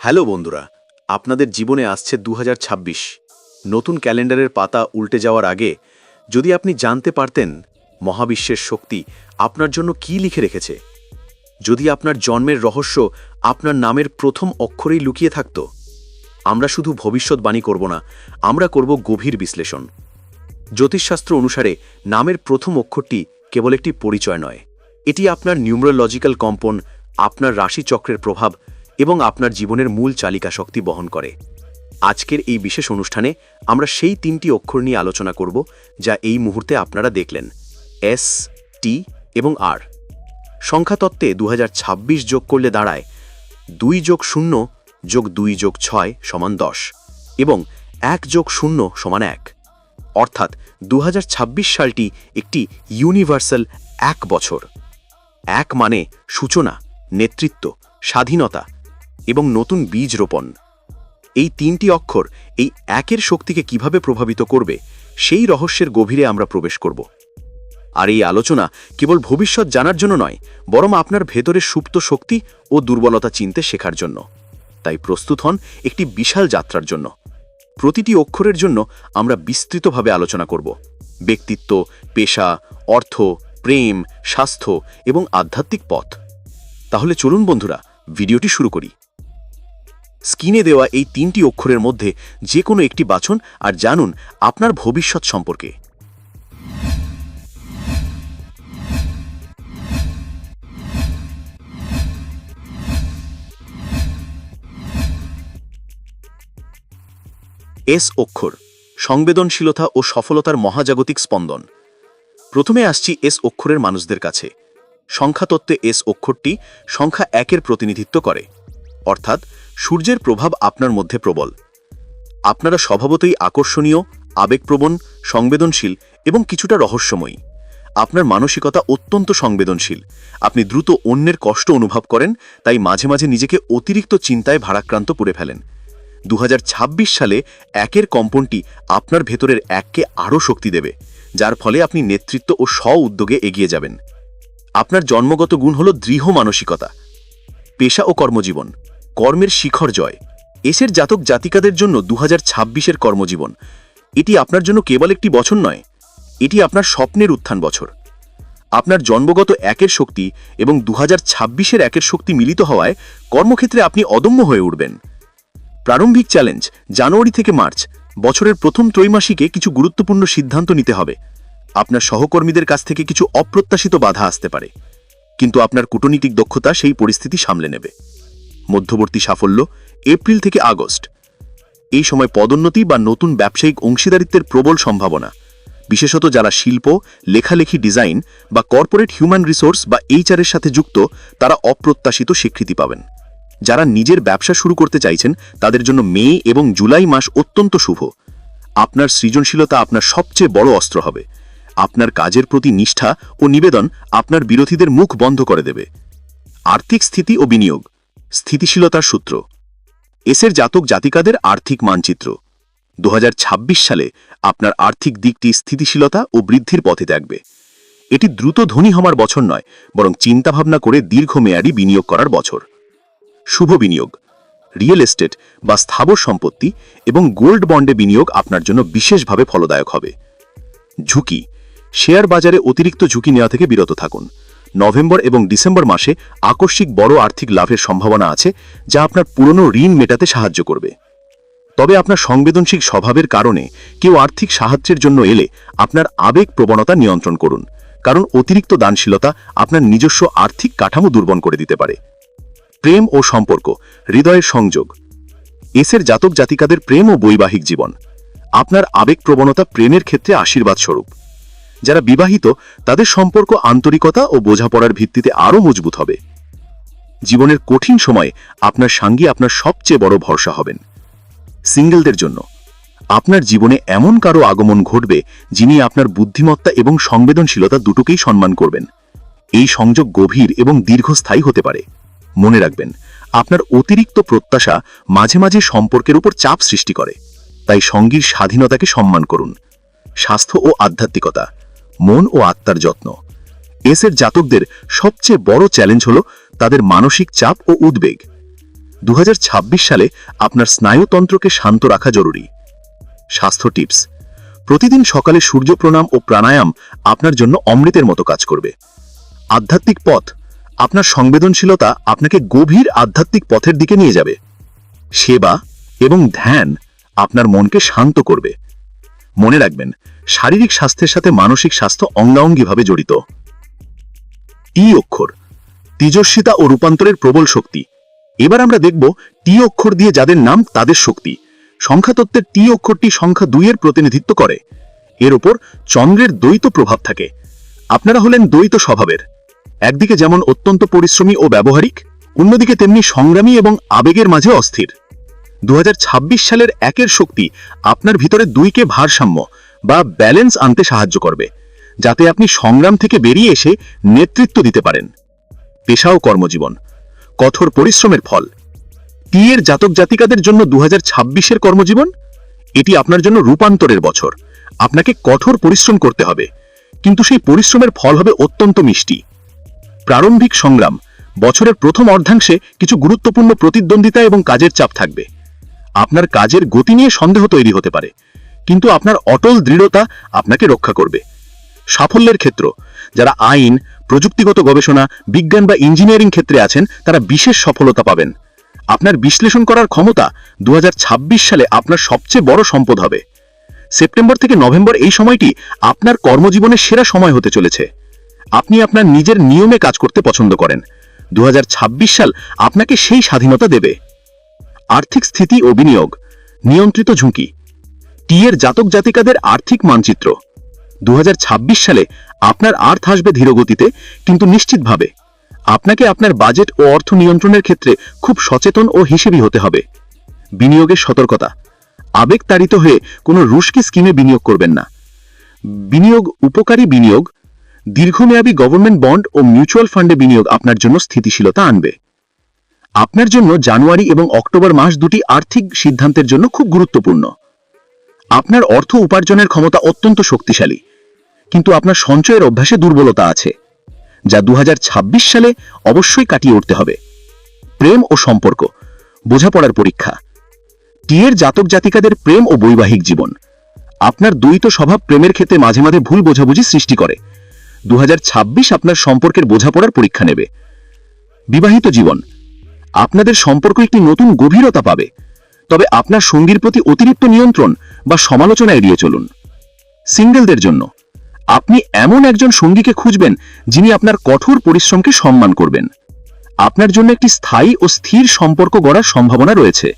Hello বন্ধুরা, আপনাদের জীবনে আসছে দু হাজার ছাব্বিশ। নতুন ক্যালেন্ডারের পাতা উল্টে যাওয়ার আগে, যদি আপনি জানতে পারতেন মহাবিশ্বের শক্তি আপনার জন্য কি লিখে রেখেছে। যদি আপনার জন্মের রহস্য আপনার নামের প্রথম অক্ষরেই লুকিয়ে থাকত, আমরা শুধু ভবিষ্যৎবাণী করব না, আমরা করব গভীর বিশ্লেষণ। জ্যোতিষশাস্ত্র অনুসারে নামের প্রথম অক্ষরটি কেবল একটি পরিচয় নয়, এটি আপনার নিউমরোলজিক্যাল কম্পন, আপনার রাশিচক্রের প্রভাব এবং আপনার জীবনের মূল চালিকা শক্তি বহন করে। আজকের এই বিশেষ অনুষ্ঠানে আমরা সেই তিনটি অক্ষর নিয়ে আলোচনা করব যা এই মুহূর্তে আপনারা দেখলেন এস টি এবং আর সংখ্যাতত্ত্বে দু হাজার ছাব্বিশ যোগ করলে দাঁড়ায় দুই যোগ শূন্য যোগ দুই যোগ ছয় সমান দশ এবং এক যোগ শূন্য সমান এক। অর্থাৎ দু হাজার ছাব্বিশ সালটি একটি ইউনিভার্সাল এক বছর। এক মানে সূচনা, নেতৃত্ব, স্বাধীনতা এবং নতুন বীজ রোপণ। এই তিনটি অক্ষর এই একের শক্তিকে কীভাবে প্রভাবিত করবে, সেই রহস্যের গভীরে আমরা প্রবেশ করব। আর এই আলোচনা কেবল ভবিষ্যৎ জানার জন্য নয়, বরং আপনার ভেতরের সুপ্ত শক্তি ও দুর্বলতা চিনতে শেখার জন্য। তাই প্রস্তুত হন একটি বিশাল যাত্রার জন্য। প্রতিটি অক্ষরের জন্য আমরা বিস্তৃতভাবে আলোচনা করব। ব্যক্তিত্ব, পেশা, অর্থ, প্রেম, স্বাস্থ্য এবং আধ্যাত্মিক পথ। তাহলে চলুন বন্ধুরা, ভিডিওটি শুরু করি। স্ক্রিনে দেওয়া এই তিনটি অক্ষরের মধ্যে যে কোনো একটি বাছুন আর জানুন আপনার ভবিষ্যৎ সম্পর্কে। এস অক্ষর, সংবেদনশীলতা ও সফলতার মহাজাগতিক স্পন্দন। প্রথমে আসছি এস অক্ষরের মানুষদের কাছে। সংখ্যাতত্ত্বে এস অক্ষরটি সংখ্যা একের প্রতিনিধিত্ব করে। অর্থাৎ সূর্যের প্রভাব আপনার মধ্যে প্রবল। আপনারা স্বভাবতই আকর্ষণীয়, আবেগপ্রবণ, সংবেদনশীল এবং কিছুটা রহস্যময়ী। আপনার মানসিকতা অত্যন্ত সংবেদনশীল। আপনি দ্রুত অন্যের কষ্ট অনুভব করেন, তাই মাঝে মাঝে নিজেকে অতিরিক্ত চিন্তায় ভারাক্রান্ত করে ফেলেন। দু হাজার ছাব্বিশ সালে একের কম্পনটি আপনার ভেতরের এককে আরও শক্তি দেবে, যার ফলে আপনি নেতৃত্ব ও স্ব উদ্যোগে এগিয়ে যাবেন। আপনার জন্মগত গুণ হল দৃঢ় মানসিকতা, পেশা ও কর্মজীবন। কর্মের শিখর জয়। এসের জাতক জাতিকাদের জন্য দু হাজার কর্মজীবন। এটি আপনার জন্য কেবল একটি বছর নয়, এটি আপনার স্বপ্নের উত্থান বছর। আপনার জন্মগত একের শক্তি এবং দু হাজার একের শক্তি মিলিত হওয়ায় কর্মক্ষেত্রে আপনি অদম্য হয়ে উঠবেন। প্রারম্ভিক চ্যালেঞ্জ, জানুয়ারি থেকে মার্চ, বছরের প্রথম ত্রৈমাসিকে কিছু গুরুত্বপূর্ণ সিদ্ধান্ত নিতে হবে। আপনার সহকর্মীদের কাছ থেকে কিছু অপ্রত্যাশিত বাধা আসতে পারে। কিন্তু আপনার কূটনীতিক দক্ষতা সেই পরিস্থিতি সামলে নেবে। মধ্যবর্তী সাফল্য এপ্রিল থেকে আগস্ট। এই সময় পদোন্নতি বা নতুন ব্যবসায়িক অংশীদারিত্বের প্রবল সম্ভাবনা। বিশেষত যারা শিল্প, লেখালেখি ডিজাইন বা কর্পোরেট হিউম্যান রিসোর্স বা এইচআরের সাথে যুক্ত, তারা অপ্রত্যাশিত স্বীকৃতি পাবেন। যারা নিজের ব্যবসা শুরু করতে চাইছেন, তাদের জন্য মে এবং জুলাই মাস অত্যন্ত শুভ। আপনার সৃজনশীলতা আপনার সবচেয়ে বড় অস্ত্র হবে। আপনার কাজের প্রতি নিষ্ঠা ও নিবেদন আপনার বিরোধীদের মুখ বন্ধ করে দেবে। আর্থিক স্থিতি ও বিনিয়োগ। স্থিতিশীলতার সূত্র। এসের জাতক জাতিকাদের আর্থিক মানচিত্র। দু হাজার ছাব্বিশ সালে আপনার আর্থিক দিকটি স্থিতিশীলতা ও বৃদ্ধির পথে থাকবে এটি দ্রুত ধনী হওয়ার বছর নয়, বরং চিন্তাভাবনা করে দীর্ঘমেয়াদী বিনিয়োগ করার বছর। শুভ বিনিয়োগ, রিয়েল এস্টেট বা স্থাবর সম্পত্তি এবং গোল্ড বন্ডে বিনিয়োগ আপনার জন্য বিশেষভাবে ফলদায়ক হবে। ঝুঁকি, শেয়ার বাজারে অতিরিক্ত ঝুঁকি নেওয়া থেকে বিরত থাকুন। নভেম্বর এবং ডিসেম্বর মাসে আকস্মিক বড় আর্থিক লাভের সম্ভাবনা আছে, যা আপনার পুরনো ঋণ মেটাতে সাহায্য করবে। তবে আপনার সংবেদনশীল স্বভাবের কারণে কেউ আর্থিক সাহায্যের জন্য এলে আপনার আবেগ প্রবণতা নিয়ন্ত্রণ করুন, কারণ অতিরিক্ত দানশীলতা আপনার নিজস্ব আর্থিক কাঠামো দুর্বল করে দিতে পারে। প্রেম ও সম্পর্ক, হৃদয়ের সংযোগ। এসের জাতক জাতিকাদের প্রেম ও বৈবাহিক জীবন। আপনার আবেগ প্রবণতা প্রেমের ক্ষেত্রে আশীর্বাদ স্বরূপ যারা বিবাহিত, তাদের সম্পর্ক আন্তরিকতা ও বোঝাপড়ার ভিত্তিতে আরও মজবুত হবে। জীবনের কঠিন সময়ে আপনার সাঙ্গী আপনার সবচেয়ে বড় ভরসা হবেন। সিঙ্গেলদের জন্য। আপনার জীবনে এমন কারও আগমন ঘটবে, যিনি আপনার বুদ্ধিমত্তা এবং সংবেদনশীলতা দুটোকেই সম্মান করবেন। এই সংযোগ গভীর এবং দীর্ঘস্থায়ী হতে পারে। মনে রাখবেন, আপনার অতিরিক্ত প্রত্যাশা মাঝে মাঝে সম্পর্কের উপর চাপ সৃষ্টি করে। তাই সঙ্গীর স্বাধীনতাকে সম্মান করুন। স্বাস্থ্য ও আধ্যাত্মিকতা। মন ও আত্মার যত্ন। এসের জাতকদের সবচেয়ে বড় চ্যালেঞ্জ হল তাদের মানসিক চাপ ও উদ্বেগ। দু হাজার ছাব্বিশ সালে আপনার স্নায়ুতন্ত্রকে শান্ত রাখা জরুরি। স্বাস্থ্য টিপস। প্রতিদিন সকালে সূর্য প্রণাম ও প্রাণায়াম আপনার জন্য অমৃতের মতো কাজ করবে। আধ্যাত্মিক পথ। আপনার সংবেদনশীলতা আপনাকে গভীর আধ্যাত্মিক পথের দিকে নিয়ে যাবে। সেবা এবং ধ্যান আপনার মনকে শান্ত করবে। মনে রাখবেন, শারীরিক স্বাস্থ্যের সাথে মানসিক স্বাস্থ্য অঙ্গাঙ্গিভাবে জড়িত। টি অক্ষর, তেজস্বিতা ও রূপান্তরের প্রবল শক্তি। এবার আমরা দেখব টি অক্ষর দিয়ে যাদের নাম তাদের শক্তি। সংখ্যাতত্ত্বের টি অক্ষরটি সংখ্যা দুইয়ের প্রতিনিধিত্ব করে। এর ওপর চন্দ্রের দ্বৈত প্রভাব থাকে। আপনারা হলেন দ্বৈত স্বভাবের। একদিকে যেমন অত্যন্ত পরিশ্রমী ও ব্যবহারিক, অন্যদিকে তেমনি সংগ্রামী এবং আবেগের মাঝে অস্থির। দু হাজার ছাব্বিশ সালের একের শক্তি আপনার ভিতরে দুইকে ভারসাম্য বা ব্যালেন্স আনতে সাহায্য করবে, যাতে আপনি সংগ্রাম থেকে বেরিয়ে এসে নেতৃত্ব দিতে পারেন। পেশা ও কর্মজীবন, কঠোর পরিশ্রমের ফল। টি এর জাতক জাতিকাদের জন্য দু হাজার কর্মজীবন? এটি আপনার জন্য রূপান্তরের বছর। আপনাকে কঠোর পরিশ্রম করতে হবে, কিন্তু সেই পরিশ্রমের ফল হবে অত্যন্ত মিষ্টি। প্রারম্ভিক সংগ্রাম, বছরের প্রথম অর্ধাংশে কিছু গুরুত্বপূর্ণ প্রতিদ্বন্দ্বিতা এবং কাজের চাপ থাকবে। আপনার কাজের গতি নিয়ে সন্দেহ তৈরি হতে পারে, কিন্তু আপনার অটল দৃঢ়তা আপনাকে রক্ষা করবে। সাফল্যের ক্ষেত্র, যারা আইন, প্রযুক্তিগত গবেষণা, বিজ্ঞান বা ইঞ্জিনিয়ারিং ক্ষেত্রে আছেন, তারা বিশেষ সফলতা পাবেন। আপনার বিশ্লেষণ করার ক্ষমতা দু হাজার ছাব্বিশ সালে আপনার সবচেয়ে বড় সম্পদ হবে। সেপ্টেম্বর থেকে নভেম্বর এই সময়টি আপনার কর্মজীবনের সেরা সময় হতে চলেছে। আপনি আপনার নিজের নিয়মে কাজ করতে পছন্দ করেন। দু হাজার ছাব্বিশ সাল আপনাকে সেই স্বাধীনতা দেবে। আর্থিক স্থিতি ও বিনিয়োগ, নিয়ন্ত্রিত ঝুঁকি। টি এর জাতক জাতিকাদের আর্থিক মানচিত্র। দু হাজার ছাব্বিশ সালে আপনার আর্থ আসবে ধীরগতিতে, কিন্তু নিশ্চিতভাবে। আপনাকে আপনার বাজেট ও অর্থ নিয়ন্ত্রণের ক্ষেত্রে খুব সচেতন ও হিসেবি হতে হবে। বিনিয়োগের সতর্কতা। আবেগ তাড়িত হয়ে কোনো রুশকি স্কিমে বিনিয়োগ করবেন না। বিনিয়োগ উপকারী বিনিয়োগ, দীর্ঘমেয়াদী গভর্নমেন্ট বন্ড ও মিউচুয়াল ফান্ডে বিনিয়োগ আপনার জন্য স্থিতিশীলতা আনবে। আপনার জন্য জানুয়ারি এবং অক্টোবর মাস দুটি আর্থিক সিদ্ধান্তের জন্য খুব গুরুত্বপূর্ণ। আপনার অর্থ উপার্জনের ক্ষমতা অত্যন্ত শক্তিশালী, কিন্তু আপনার সঞ্চয়ের অভ্যাসে দুর্বলতা আছে, যা দু হাজার ছাব্বিশ সালে অবশ্যই কাটিয়ে উঠতে হবে। প্রেম ও সম্পর্ক, বোঝাপড়ার পরীক্ষা, টিয়ের জাতক জাতিকাদের প্রেম ও বৈবাহিক জীবন, আপনার দ্বৈত স্বভাব প্রেমের ক্ষেত্রে মাঝে মাঝে ভুল বোঝাবুঝি সৃষ্টি করে। দু হাজার ছাব্বিশ আপনার সম্পর্কের বোঝাপড়ার পরীক্ষা নেবে। বিবাহিত জীবন আপনাদের সম্পর্ক একটি নতুন গভীরতা পাবে। তবে আপনার সঙ্গীর প্রতি অতিরিক্ত নিয়ন্ত্রণ বা সমালোচনা এড়িয়ে চলুন। সিঙ্গেলদের জন্য, আপনি এমন একজন সঙ্গীকে খুঁজবেন যিনি আপনার কঠোর পরিশ্রমকে সম্মান করবেন। আপনার জন্য একটি স্থায়ী ও স্থির সম্পর্ক গড়ার সম্ভাবনা রয়েছে।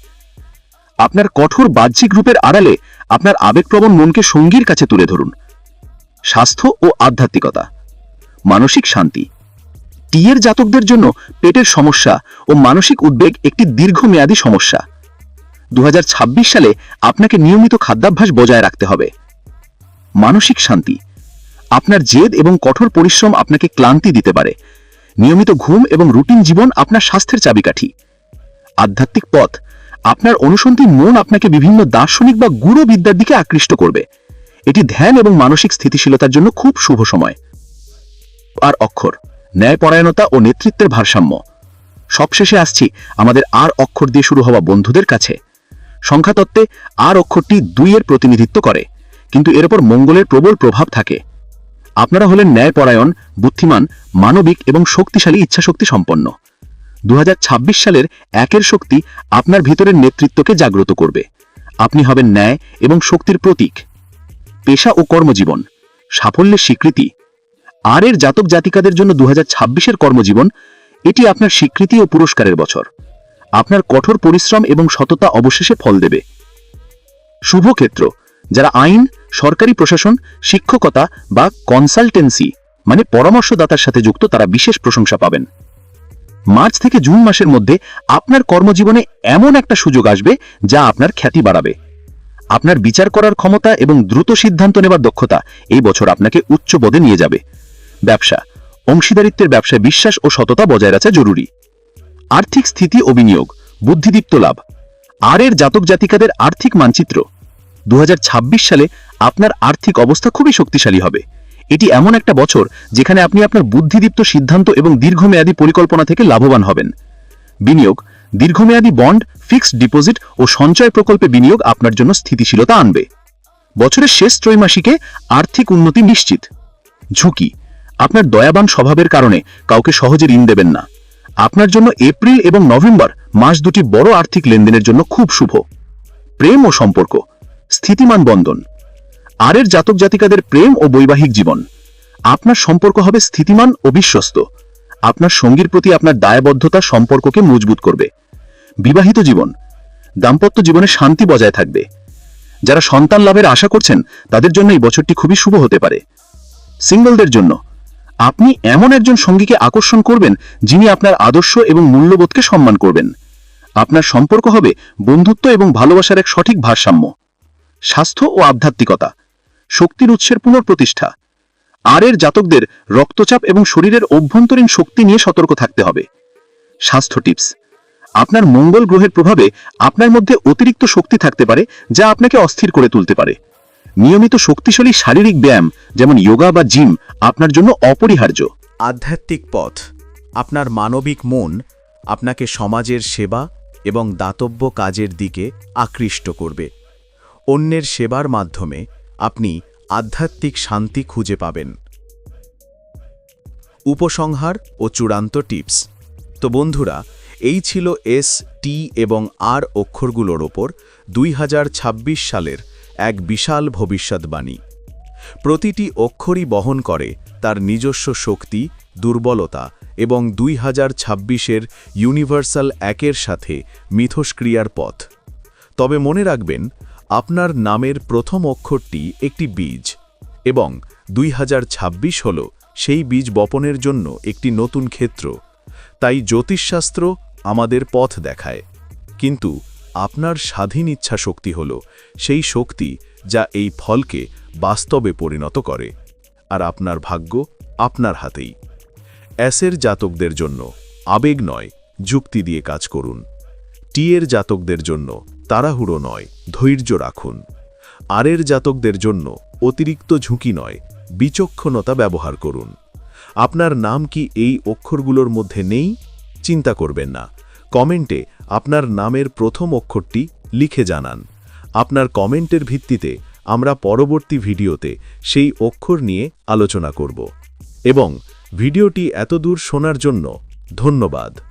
আপনার কঠোর বাহ্যিক রূপের আড়ালে আপনার আবেগপ্রবণ মনকে সঙ্গীর কাছে তুলে ধরুন। স্বাস্থ্য ও আধ্যাত্মিকতা, মানসিক শান্তি টিয়ের জাতকদের জন্য পেটের সমস্যা ও মানসিক উদ্বেগ একটি দীর্ঘমেয়াদী সমস্যা। দু সালে আপনাকে নিয়মিত খাদ্যাভ্যাস বজায় রাখতে হবে। মানসিক শান্তি। আপনার জেদ এবং কঠোর পরিশ্রম আপনাকে ক্লান্তি দিতে পারে। নিয়মিত ঘুম এবং রুটিন জীবন আপনার স্বাস্থ্যের চাবিকাঠি। আধ্যাত্মিক পথ। আপনার অনুসন্ধী মন আপনাকে বিভিন্ন দার্শনিক বা গুরু বিদ্যার দিকে আকৃষ্ট করবে। এটি ধ্যান এবং মানসিক স্থিতিশীলতার জন্য খুব শুভ সময়। আর অক্ষর। ন্যায়পরায়ণতা ও নেতৃত্বের ভারসাম্য। সবশেষে আসছি আমাদের আর অক্ষর দিয়ে শুরু হওয়া বন্ধুদের কাছে। সংখ্যাতত্ত্বে আর অক্ষরটি দুইয়ের প্রতিনিধিত্ব করে, কিন্তু এর ওপর মঙ্গলের প্রবল প্রভাব থাকে। আপনারা হলেন ন্যায়পরায়ণ, বুদ্ধিমান, মানবিক এবং শক্তিশালী ইচ্ছাশক্তি সম্পন্ন। দু হাজার ছাব্বিশ সালের একের শক্তি আপনার ভিতরের নেতৃত্বকে জাগ্রত করবে। আপনি হবেন ন্যায় এবং শক্তির প্রতীক। পেশা ও কর্মজীবন, সাফল্যের স্বীকৃতি আর এর জাতক জাতিকাদের জন্য দু হাজার কর্মজীবন, এটি আপনার স্বীকৃতি ও পুরস্কারের বছর। আপনার কঠোর পরিশ্রম এবং সততা অবশেষে ফল দেবে। শুভ ক্ষেত্র, যারা আইন, সরকারি প্রশাসন, শিক্ষকতা বা কনসালটেন্সি মানে পরামর্শদাতার সাথে যুক্ত, তারা বিশেষ প্রশংসা পাবেন। মার্চ থেকে জুন মাসের মধ্যে আপনার কর্মজীবনে এমন একটা সুযোগ আসবে, যা আপনার খ্যাতি বাড়াবে। আপনার বিচার করার ক্ষমতা এবং দ্রুত সিদ্ধান্ত নেবার দক্ষতা এই বছর আপনাকে উচ্চ পদে নিয়ে যাবে। ব্যবসা। অংশীদারিত্বের ব্যবসায় বিশ্বাস ও সততা বজায় রাখা জরুরি। আর্থিক স্থিতি ও বিনিয়োগ, বুদ্ধিদীপ্ত লাভ। আর এর জাতক জাতিকাদের আর্থিক মানচিত্র। দু হাজার ছাব্বিশ সালে আপনার আর্থিক অবস্থা খুবই শক্তিশালী হবে। এটি এমন একটা বছর যেখানে আপনি আপনার বুদ্ধিদীপ্ত সিদ্ধান্ত এবং দীর্ঘমেয়াদী পরিকল্পনা থেকে লাভবান হবেন। বিনিয়োগ, দীর্ঘমেয়াদী বন্ড, ফিক্সড ডিপোজিট ও সঞ্চয় প্রকল্পে বিনিয়োগ আপনার জন্য স্থিতিশীলতা আনবে। বছরের শেষ ত্রৈমাসিকে আর্থিক উন্নতি নিশ্চিত। ঝুঁকি আপনার দয়াবান স্বভাবের কারণে কাউকে সহজে ঋণ দেবেন না। আপনার জন্য এপ্রিল এবং নভেম্বর মাস দুটি বড় আর্থিক লেনদেনের জন্য খুব শুভ। প্রেম ও সম্পর্ক, স্থিতিমান বন্ধন, আরের জাতক জাতিকাদের প্রেম ও বৈবাহিক জীবন। আপনার সম্পর্ক হবে স্থিতিমান ও বিশ্বস্ত। আপনার সঙ্গীর প্রতি আপনার দায়বদ্ধতা সম্পর্ককে মজবুত করবে। বিবাহিত জীবন, দাম্পত্য জীবনে শান্তি বজায় থাকবে। যারা সন্তান লাভের আশা করছেন, তাদের জন্য এই বছরটি খুবই শুভ হতে পারে। সিঙ্গলদের জন্য আপনি এমন একজন সঙ্গীকে আকর্ষণ করবেন যিনি আপনার আদর্শ এবং মূল্যবোধকে সম্মান করবেন। আপনার সম্পর্ক হবে বন্ধুত্ব এবং ভালোবাসার এক সঠিক ভারসাম্য। স্বাস্থ্য ও আধ্যাত্মিকতা শক্তির উৎসের পুনঃপ্রতিষ্ঠা। আর এর জাতকদের রক্তচাপ এবং শরীরের অভ্যন্তরীণ শক্তি নিয়ে সতর্ক থাকতে হবে। স্বাস্থ্য টিপস। আপনার মঙ্গল গ্রহের প্রভাবে আপনার মধ্যে অতিরিক্ত শক্তি থাকতে পারে, যা আপনাকে অস্থির করে তুলতে পারে। নিয়মিত শক্তিশালী শারীরিক ব্যায়াম, যেমন যোগা বা জিম আপনার জন্য অপরিহার্য। আধ্যাত্মিক পথ, আপনার মানবিক মন আপনাকে সমাজের সেবা এবং দাতব্য কাজের দিকে আকৃষ্ট করবে। অন্যের সেবার মাধ্যমে আপনি আধ্যাত্মিক শান্তি খুঁজে পাবেন। উপসংহার ও চূড়ান্ত টিপস। তো বন্ধুরা এই ছিল এস, টি এবং আর অক্ষরগুলোর ওপর দুই হাজার ছাব্বিশ সালের এক বিশাল ভবিষ্যৎবাণী। প্রতিটি অক্ষরই বহন করে তার নিজস্ব শক্তি, দুর্বলতা এবং দুই হাজার ছাব্বিশের ইউনিভার্সাল একের সাথে মিথস্ক্রিয়ার পথ। তবে মনে রাখবেন, আপনার নামের প্রথম অক্ষরটি একটি বীজ এবং দুই হাজার ছাব্বিশ হল সেই বীজ বপনের জন্য একটি নতুন ক্ষেত্র। তাই জ্যোতিষশাস্ত্র আমাদের পথ দেখায়। কিন্তু আপনার স্বাধীন ইচ্ছা শক্তি হল সেই শক্তি যা এই ফলকে বাস্তবে পরিণত করে। আর আপনার ভাগ্য আপনার হাতেই। অ্যাসের জাতকদের জন্য আবেগ নয়, যুক্তি দিয়ে কাজ করুন। টিয়ের জাতকদের জন্য তাড়াহুড়ো নয়, ধৈর্য রাখুন। আরের জাতকদের জন্য অতিরিক্ত ঝুঁকি নয়, বিচক্ষণতা ব্যবহার করুন। আপনার নাম কি এই অক্ষরগুলোর মধ্যে নেই? চিন্তা করবেন না। কমেন্টে আপনার নামের প্রথম অক্ষরটি লিখে জানান। আপনার কমেন্টের ভিত্তিতে আমরা পরবর্তী ভিডিওতে সেই অক্ষর নিয়ে আলোচনা করব। এবং ভিডিওটি এতদূর শোনার জন্য ধন্যবাদ।